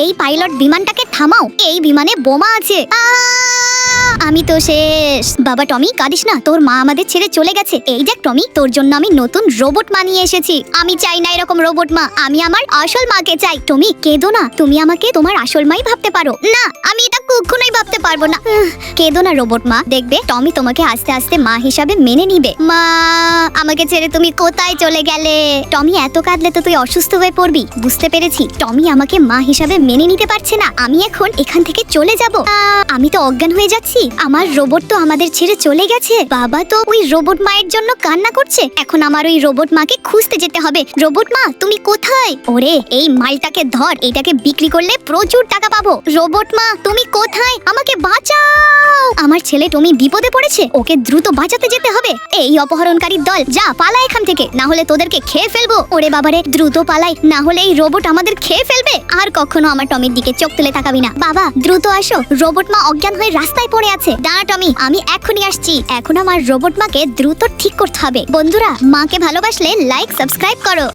এই পাইলট বিমানটাকে থামাও। এই বিমানে বোমা আছে। আমি তো শেষ। বাবা টমি, কাঁদিস না, তোর মা আমাদের ছেড়ে চলে গেছে। এই দেখ টমি, তোর জন্য আমি নতুন রোবট মানিয়ে এসেছি। আমি চাই না এরকম রোবট মা, আমি আমার আসল মাকে চাই। টমি, কেঁদো না, তুমি আমাকে তোমার আসল মাই ভাবতে পারো। না, আমি এটা কখনোই ভাবতে পারব না। কেঁদো না, রোবট মা। দেখবে, টমি তোমাকে আস্তে আস্তে মা হিসাবে মেনে নিবে। মা, আমাকে ছেড়ে তুমি কোথায় চলে গেলে? টমি এত কাঁদলে তো তুই অসুস্থ হয়ে পড়বি। বুঝতে পেরেছি, টমি আমাকে মা হিসাবে মেনে নিতে পারছে না। আমি এখন এখান থেকে চলে যাব। আমি তো অজ্ঞান হয়ে যাচ্ছি। আমার রোবট তো আমাদের ছেড়ে চলে গেছে। বাবা তো ওই রোবট মায়ের জন্য কান্না করছে। এখন আমার ওই রোবট মাকে খুঁজতে যেতে হবে। রোবট মা, তুমি কোথায়? ওরে, এই মালটাকে ধর। এটাকে বিক্রি করলে প্রচুর টাকা পাবো। রোবট মা, তুমি কোথায়? আমাকে আমার ছেলে টমি বিপদে পড়েছে। ওকে দ্রুত বাঁচাতে যেতে হবে। এই অপহরণকারীর দল, যা পালা এখান থেকে। না হলে তোদেরকে খেয়ে ফেলব। ওরে বাবারে, দ্রুত পালাই। না হলে এই রোবট আমাদের খেয়ে ফেলবে। আর কখনো আমার টমির দিকে চোখ তুলে তাকাবি না। বাবা, দ্রুত আসো। রোবট মা অজ্ঞান হয়ে রাস্তায় পড়ে আছে। দাঁড়া টমি, আমি এখনই আসছি। এখন আমার রোবট মাকে দ্রুত ঠিক করতে হবে। বন্ধুরা, মাকে ভালোবাসলে লাইক, সাবস্ক্রাইব করো।